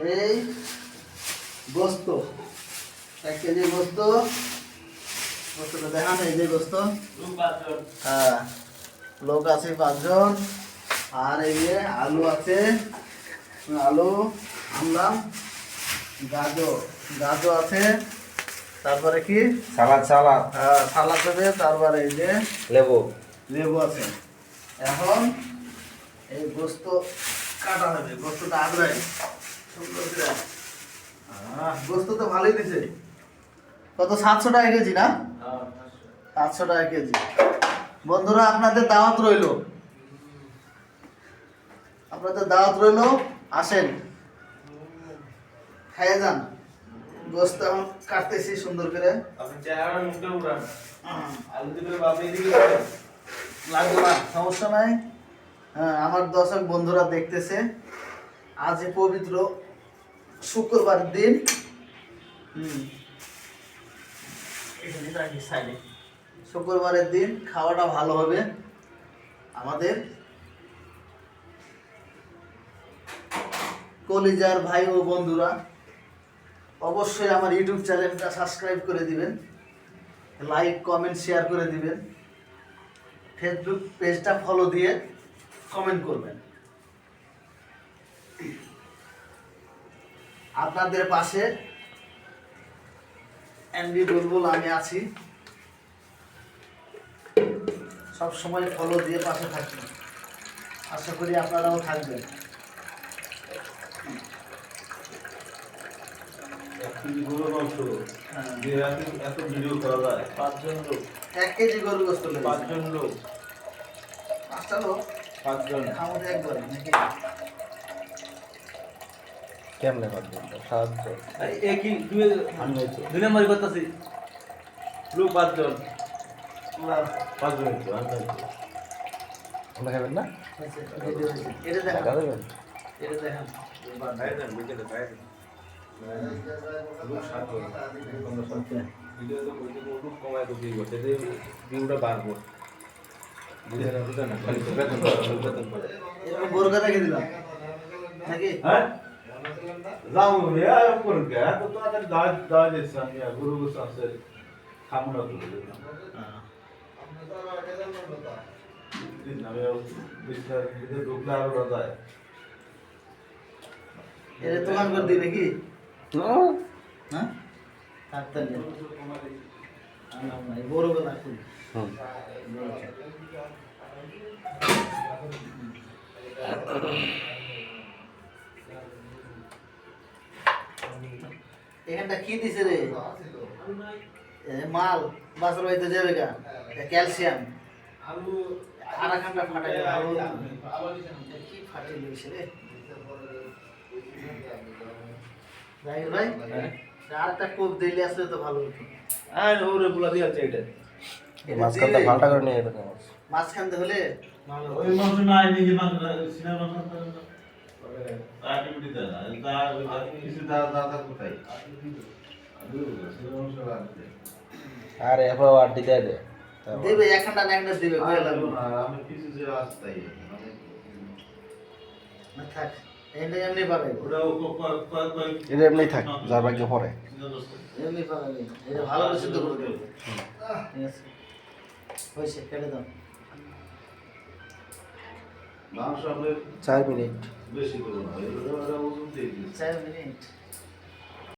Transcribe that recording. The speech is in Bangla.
এই গোস্ত এক কেজি গোস্ত। গোস্তটা দেখান এই যে গোস্ত। হ্যাঁ লোক আছে পাঁচজন। আর এই যে আলু আছে। আলু আনলাম। গাজর গাজর আছে। তারপরে কি? সালাদ সালাদ। হ্যাঁ সালাদ আছে। তারপরে এই যে লেবু। লেবু আছে। এখন এই গোস্ত কাটা হবে গোস্তটা করে আহ, গোস্ত তো ভালোই দিছে। কত সাতশো টাকা কেজি না? সাতশো টাকা কেজি। বন্ধুরা আপনাদের দাওয়াত রইল। আপনাদের দাওয়াত রইল আসেন। খাইয়ে যান। গোস্ত এখন কাটতেছি সুন্দর করে। লাগবে না। সমস্যা নাই। হ্যাঁ আমার দর্শক বন্ধুরা দেখতেছে। আজ পবিত্র শুক্রবার দিন শুক্রবারের দিন খাওয়াটা ভালো হবে। আমাদের কলিজার ভাই ও বন্ধুরা, অবশ্যই আমার ইউটিউব চ্যানেলটা সাবস্ক্রাইব করে দিবেন, লাইক, কমেন্ট, শেয়ার করে দিবেন, ফেসবুক পেজটা ফলো দিয়ে কমেন্ট করবেন। আপনাদের পাশে এমডি বুলবুল আমি আছি। সব সময় ফলো দিয়ে পাশে থাকি। আশা করি আপনারাও থাকবেন। হ্যাঁ। দিয়ে এত- এত করা যায়। পাঁচজন লোক। এক কেজি গরু গোস্ত লেগেছে। পাঁচজন লোক। পাঁচটা লোক? পাঁচজন। খামোতে একবারে নাকি? কেমনে পারবে সাহায্য। এই একই দুই আমি হয়তো দুই নম্বরই করতেছি। লোক পাঁচজন। পুরা পাঁচজন হইতো, আমি হইতো। আমরা খাবেন না? এটা দেখান। এটা দেখান। না, না, বোরকা রেখে দিলাম নাকি? হ্যাঁ? যাও রে, আর করুন কে? এত তাড়াতাড়ি দাওয়াত দেওয়া যাচ্ছে আমি, আর গরু গোস্ত আছে, খাব না তো বলে দিলাম। দিন আমি আর বিস্তার দিকে ঢুকলে আরও রাজা হয়। এটা দোকান করে দিই নাকি হ্যাঁ থাকতেন বড় কথা খুব হুম এখানটা কি দিছে রে? মাল বাসর বাড়িতে যাবে গা। ক্যালসিয়াম। আর খানটা ফাটাই আলু কি ফাটিয়ে দিয়েছে রে? জাহির ভাই আর একটা কোপ দিলে আসলে তো ভালো হতো। আর ওরে বুলা দিয়ে আছে এটা। মাঝখানটা করে নিয়ে হলে ভালো ওই মাংস নাই নিজে মাংস সিনেমা আর আড্ডি দিয়ে দে। দেবে একখানটা না একটা দেবে কয়ে লাগবে। আমি কিছু যে আসতাই না থাক। এমনি এমনি পাবে। ওটা এটা এমনি থাক যার ভাগ্য পরে এমনি পাবে এটা ভালো করে সিদ্ধ করে দেবে হয়েছে কেটে দাও। চার মিনিট। বেশি করব না ওটা ওটা ওজন দিয়ে দিচ্ছি চার মিনিট